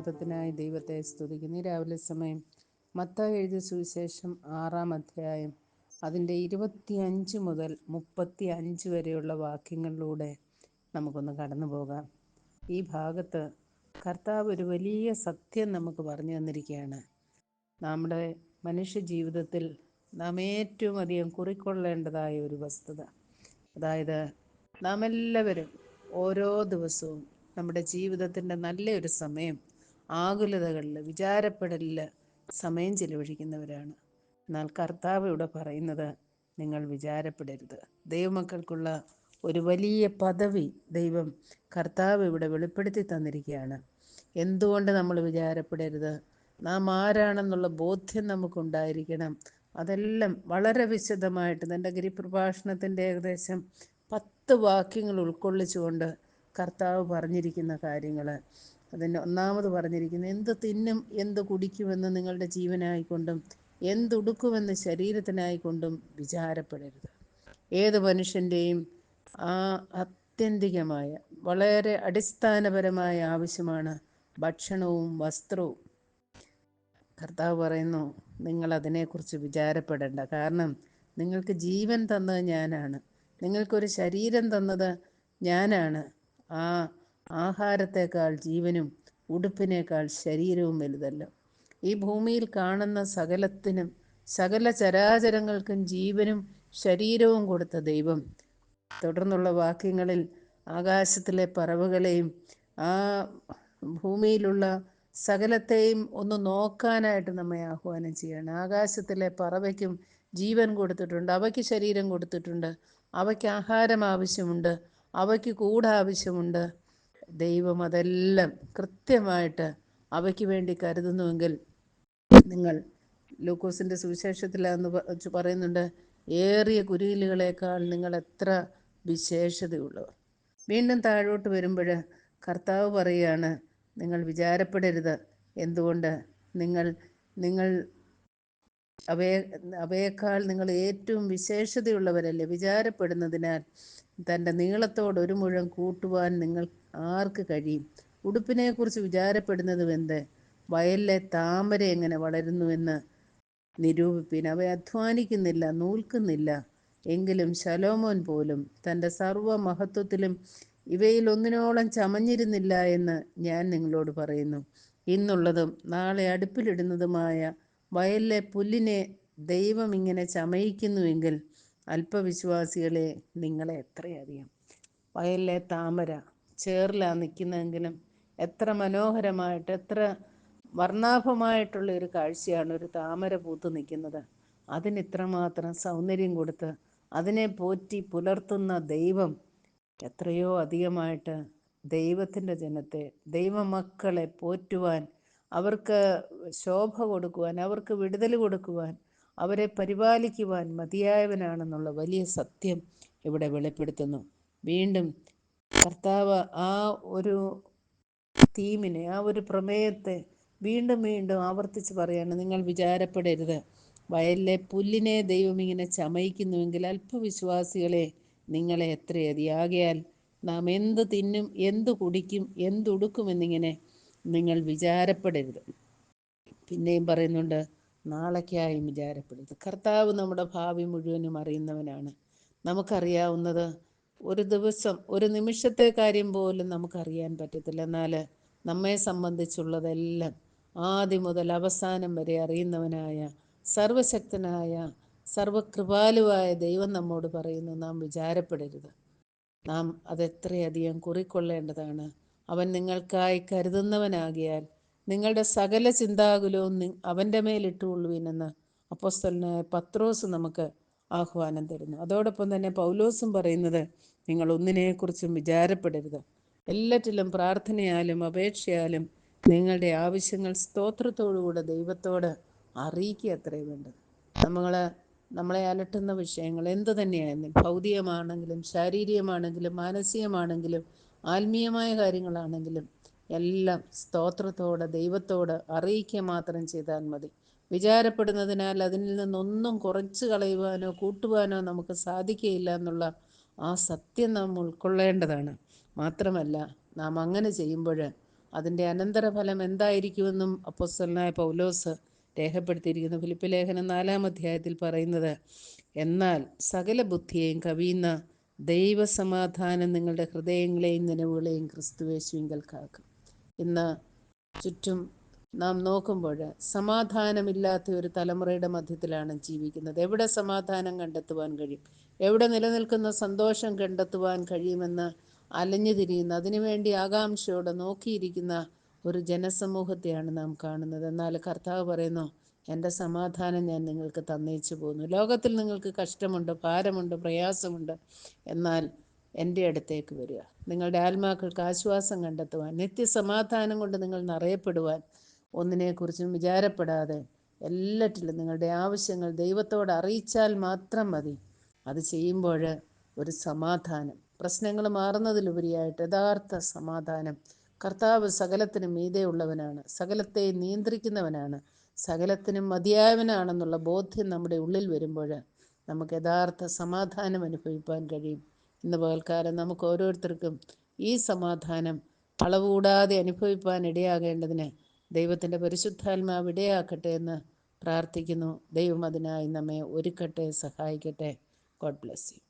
സുപ്രഭാതത്തിനായി ദൈവത്തെ സ്തുതിക്കുന്നു. ഈ രാവിലെ സമയം മത്ത എഴുതിയ സുവിശേഷം ആറാം അധ്യായം അതിന്റെ ഇരുപത്തിയഞ്ച് മുതൽ മുപ്പത്തി അഞ്ച് വരെയുള്ള വാക്യങ്ങളിലൂടെ നമുക്കൊന്ന് കടന്നു പോകാം. ഈ ഭാഗത്ത് കർത്താവ് ഒരു വലിയ സത്യം നമുക്ക് പറഞ്ഞു തന്നിരിക്കുകയാണ്. നമ്മുടെ മനുഷ്യ ജീവിതത്തിൽ നാം ഏറ്റവും അധികം കുറിക്കൊള്ളേണ്ടതായ ഒരു വസ്തുത. അതായത് നാം എല്ലാവരും ഓരോ ദിവസവും നമ്മുടെ ജീവിതത്തിന്റെ നല്ലൊരു സമയം ആകുലതകളിൽ വിചാരപ്പെടലിൽ സമയം ചിലവഴിക്കുന്നവരാണ്. എന്നാൽ കർത്താവ് ഇവിടെ പറയുന്നത് നിങ്ങൾ വിചാരപ്പെടരുത്. ദൈവമക്കൾക്കുള്ള ഒരു വലിയ പദവി ദൈവം കർത്താവ് ഇവിടെ വെളിപ്പെടുത്തി തന്നിരിക്കുകയാണ്. എന്തുകൊണ്ട് നമ്മൾ വിചാരപ്പെടരുത്? നാം ആരാണെന്നുള്ള ബോധ്യം നമുക്കുണ്ടായിരിക്കണം. അതെല്ലാം വളരെ വിശദമായിട്ട് തന്റെ ഗിരിപ്രഭാഷണത്തിന്റെ ഏകദേശം പത്ത് വാക്യങ്ങൾ ഉൾക്കൊള്ളിച്ചുകൊണ്ട് കർത്താവ് പറഞ്ഞിരിക്കുന്ന കാര്യങ്ങൾ. അതിന് ഒന്നാമത് പറഞ്ഞിരിക്കുന്നത് എന്ത് തിന്നും എന്ത് കുടിക്കുമെന്ന് നിങ്ങളുടെ ജീവനായിക്കൊണ്ടും എന്തുടുക്കുമെന്ന് ശരീരത്തിനായിക്കൊണ്ടും വിചാരപ്പെടരുത്. ഏത് മനുഷ്യന്റെയും ആ ആത്യന്തികമായ വളരെ അടിസ്ഥാനപരമായ ആവശ്യമാണ് ഭക്ഷണവും വസ്ത്രവും. കർത്താവ് പറയുന്നു നിങ്ങൾ അതിനെക്കുറിച്ച് വിചാരപ്പെടേണ്ട. കാരണം നിങ്ങൾക്ക് ജീവൻ തന്നത് ഞാനാണ്. നിങ്ങൾക്കൊരു ശരീരം തന്നത് ഞാനാണ്. ആ ആഹാരത്തേക്കാൾ ജീവനും ഉടുപ്പിനേക്കാൾ ശരീരവും വലുതല്ല. ഈ ഭൂമിയിൽ കാണുന്ന സകലത്തിനും സകല ചരാചരങ്ങൾക്കും ജീവനും ശരീരവും കൊടുത്ത ദൈവം. തുടർന്നുള്ള വാക്യങ്ങളിൽ ആകാശത്തിലെ പറവുകളെയും ആ ഭൂമിയിലുള്ള സകലത്തെയും ഒന്ന് നോക്കാനായിട്ട് നമ്മെ ആഹ്വാനം ചെയ്യണം. ആകാശത്തിലെ പറവയ്ക്കും ജീവൻ കൊടുത്തിട്ടുണ്ട് അവയ്ക്ക് ശരീരം കൊടുത്തിട്ടുണ്ട് അവയ്ക്ക് ആഹാരം ആവശ്യമുണ്ട് അവയ്ക്ക് കൂട് ആവശ്യമുണ്ട്. ദൈവം അതെല്ലാം കൃത്യമായിട്ട് അവയ്ക്ക് വേണ്ടി കരുതുന്നുവെങ്കിൽ നിങ്ങൾ ലൂക്കോസിന്റെ സുവിശേഷത്തിലാന്ന് പറയുന്നുണ്ട് ഏറിയ കുരുകിലുകളേക്കാൾ നിങ്ങൾ എത്ര വിശേഷതയുള്ളവർ. വീണ്ടും താഴോട്ട് വരുമ്പോൾ കർത്താവ് പറയുകയാണ് നിങ്ങൾ വിചാരപ്പെടരുത്. എന്തുകൊണ്ട്? നിങ്ങൾ നിങ്ങൾ അവയെ അവയേക്കാൾ നിങ്ങൾ ഏറ്റവും വിശേഷതയുള്ളവരല്ലേ? വിചാരപ്പെടുന്നതിനാൽ തന്റെ നീളത്തോട് ഒരു മുഴം കൂട്ടുവാൻ നിങ്ങൾ ആർക്ക് കഴിയും? ഉടുപ്പിനെക്കുറിച്ച് വിചാരപ്പെടുന്നതും എന്ത് വയലിലെ താമര എങ്ങനെ വളരുന്നുവെന്ന് നിരൂപിപ്പിൻ. അവ അധ്വാനിക്കുന്നില്ല നൂൽക്കുന്നില്ല. എങ്കിലും ശലോമോൻ പോലും തന്റെ സർവമഹത്വത്തിലും ഇവയിൽ ഒന്നിനോളം ചമഞ്ഞിരുന്നില്ല എന്ന് ഞാൻ നിങ്ങളോട് പറയുന്നു. ഇന്നുള്ളതും നാളെ അടുപ്പിലിടുന്നതുമായ വയലിലെ പുല്ലിനെ ദൈവം ഇങ്ങനെ ചമയിക്കുന്നുവെങ്കിൽ അല്പവിശ്വാസികളെ നിങ്ങളെ എത്രയധികം വയലിലെ താമര ചേറിലാണ് നിൽക്കുന്നതെങ്കിലും എത്ര മനോഹരമായിട്ട് എത്ര വർണാഭമായിട്ടുള്ള ഒരു കാഴ്ചയാണ് ഒരു താമര പൂത്ത് നിൽക്കുന്നത്. അതിന് ഇത്രമാത്രം സൗന്ദര്യം കൊടുത്ത് അതിനെ പോറ്റി പുലർത്തുന്ന ദൈവം എത്രയോ അധികമായിട്ട് ദൈവത്തിന്റെ ജനത്തെ ദൈവമക്കളെ പോറ്റുവാൻ അവർക്ക് ശോഭ കൊടുക്കുവാൻ അവർക്ക് വിടുതൽ കൊടുക്കുവാൻ അവരെ പരിപാലിക്കുവാൻ മതിയായവനാണെന്നുള്ള വലിയ സത്യം ഇവിടെ വെളിപ്പെടുത്തുന്നു. വീണ്ടും കർത്താവ് ആ ഒരു തീമിനെ ആ ഒരു പ്രമേയത്തെ വീണ്ടും വീണ്ടും ആവർത്തിച്ച് പറയാണ് നിങ്ങൾ വിചാരപ്പെടരുത്. വയലിലെ പുല്ലിനെ ദൈവം ഇങ്ങനെ ചമയിക്കുന്നുവെങ്കിൽ അല്പവിശ്വാസികളെ നിങ്ങളെ എത്രയധിയാകയാൽ നാം എന്ത് തിന്നും എന്ത് കുടിക്കും എന്തുടുക്കുമെന്നിങ്ങനെ നിങ്ങൾ വിചാരപ്പെടരുത്. പിന്നെയും പറയുന്നുണ്ട് നാളേക്കായും വിചാരപ്പെടരുത്. കർത്താവ് നമ്മുടെ ഭാവി മുഴുവനും അറിയുന്നവനാണ്. നമുക്കറിയാവുന്നത് ഒരു ദിവസം ഒരു നിമിഷത്തെ കാര്യം പോലും നമുക്കറിയാൻ പറ്റത്തില്ല. എന്നാൽ നമ്മെ സംബന്ധിച്ചുള്ളതെല്ലാം ആദ്യം മുതൽ അവസാനം വരെ അറിയുന്നവനായ സർവശക്തനായ സർവകൃപാലുവായ ദൈവം നമ്മോട് പറയുന്നു നാം വിചാരപ്പെടരുത്. നാം അതെത്രയധികം കുറിക്കൊള്ളേണ്ടതാണ്. അവൻ നിങ്ങൾക്കായി കരുതുന്നവനാകിയാൽ നിങ്ങളുടെ സകല ചിന്താകുലവും അവന്റെ മേലിട്ടുകൊള്ളുവിനെന്ന് അപ്പോസ്തലനായ പത്രോസ് നമുക്ക് ആഹ്വാനം തരുന്നു. അതോടൊപ്പം തന്നെ പൗലോസും പറയുന്നത് നിങ്ങൾ ഒന്നിനെക്കുറിച്ചും വിചാരപ്പെടരുത്. എല്ലാറ്റിലും പ്രാർത്ഥനയാലും അപേക്ഷയാലും നിങ്ങളുടെ ആവശ്യങ്ങൾ സ്തോത്രത്തോടുകൂടെ ദൈവത്തോട് അറിയിക്കുക അത്രയും വേണ്ടത്. നമ്മൾ നമ്മളെ അലട്ടുന്ന വിഷയങ്ങൾ എന്തു തന്നെയായിരുന്നു ഭൗതികമാണെങ്കിലും ശാരീരികമാണെങ്കിലും മാനസികമാണെങ്കിലും ആത്മീയമായ കാര്യങ്ങളാണെങ്കിലും എല്ലാം സ്തോത്രത്തോടെ ദൈവത്തോട് അറിയിക്കുക മാത്രം ചെയ്താൽ മതി. വിചാരപ്പെടുന്നതിനാൽ അതിൽ നിന്നൊന്നും കുറച്ച് കളയുവാനോ കൂട്ടുവാനോ നമുക്ക് സാധിക്കുകയില്ല എന്നുള്ള ആ സത്യം നാം ഉൾക്കൊള്ളേണ്ടതാണ്. മാത്രമല്ല നാം അങ്ങനെ ചെയ്യുമ്പോൾ അതിന്റെ അനന്തരഫലം എന്തായിരിക്കുമെന്നും അപ്പോസ്തലനായ പൗലോസ് രേഖപ്പെടുത്തിയിരിക്കുന്നു. ഫിലിപ്പ് ലേഖനം നാലാം അധ്യായത്തിൽ പറയുന്നത് എന്നാൽ സകല ബുദ്ധിയെയും കവിയുന്ന ദൈവസമാധാനം നിങ്ങളുടെ ഹൃദയങ്ങളെയും നിലവുകളെയും ക്രിസ്തുവേശുവിങ്കൽ കാക്കും. ഇന്ന് ചുറ്റും നാം നോക്കുമ്പോൾ സമാധാനമില്ലാത്ത ഒരു തലമുറയുടെ മധ്യത്തിലാണ് ജീവിക്കുന്നത്. എവിടെ സമാധാനം കണ്ടെത്തുവാൻ കഴിയും? എവിടെ നിലനിൽക്കുന്ന സന്തോഷം കണ്ടെത്തുവാൻ കഴിയുമെന്ന് അലഞ്ഞു തിരിയുന്ന അതിനുവേണ്ടി ആകാംക്ഷയോടെ നോക്കിയിരിക്കുന്ന ഒരു ജനസമൂഹത്തെയാണ് നാം കാണുന്നത്. എന്നാൽ കർത്താവ് പറയുന്നു എന്റെ സമാധാനം ഞാൻ നിങ്ങൾക്ക് തന്നേച്ചു പോകുന്നു ലോകത്തിൽ നിങ്ങൾക്ക് കഷ്ടമുണ്ട് ഭാരമുണ്ട് പ്രയാസമുണ്ട്. എന്നാൽ എന്റെ അടുത്തേക്ക് വരിക. നിങ്ങളുടെ ആത്മാക്കൾക്ക് ആശ്വാസം കണ്ടെത്തുവാൻ നിത്യസമാധാനം കൊണ്ട് നിങ്ങൾ നിറയപ്പെടുവാൻ ഒന്നിനെക്കുറിച്ചും വിചാരപ്പെടാതെ എല്ലാറ്റിലും നിങ്ങളുടെ ആവശ്യങ്ങൾ ദൈവത്തോട് അറിയിച്ചാൽ മാത്രം മതി. അത് ചെയ്യുമ്പോൾ ഒരു സമാധാനം പ്രശ്നങ്ങൾ മാറുന്നതിലുപരിയായിട്ട് യഥാർത്ഥ സമാധാനം. കർത്താവ് സകലത്തിനും മീതെയുള്ളവനാണ് സകലത്തെ നിയന്ത്രിക്കുന്നവനാണ്. സകലത്തിനും മതിയായവനാണെന്നുള്ള ബോധ്യം നമ്മുടെ ഉള്ളിൽ വരുമ്പോൾ നമുക്ക് യഥാർത്ഥ സമാധാനം അനുഭവിക്കാൻ കഴിയും. ഇന്ന് പകൽക്കാലം നമുക്ക് ഓരോരുത്തർക്കും ഈ സമാധാനം അളവുകൂടാതെ അനുഭവിപ്പാൻ ഇടയാകേണ്ടതിന് ദൈവത്തിന്റെ പരിശുദ്ധാത്മാവ് ഇടയാക്കട്ടെ എന്ന് പ്രാർത്ഥിക്കുന്നു. ദൈവം അതിനായി നമ്മെ ഒരുക്കട്ടെ സഹായിക്കട്ടെ. God bless you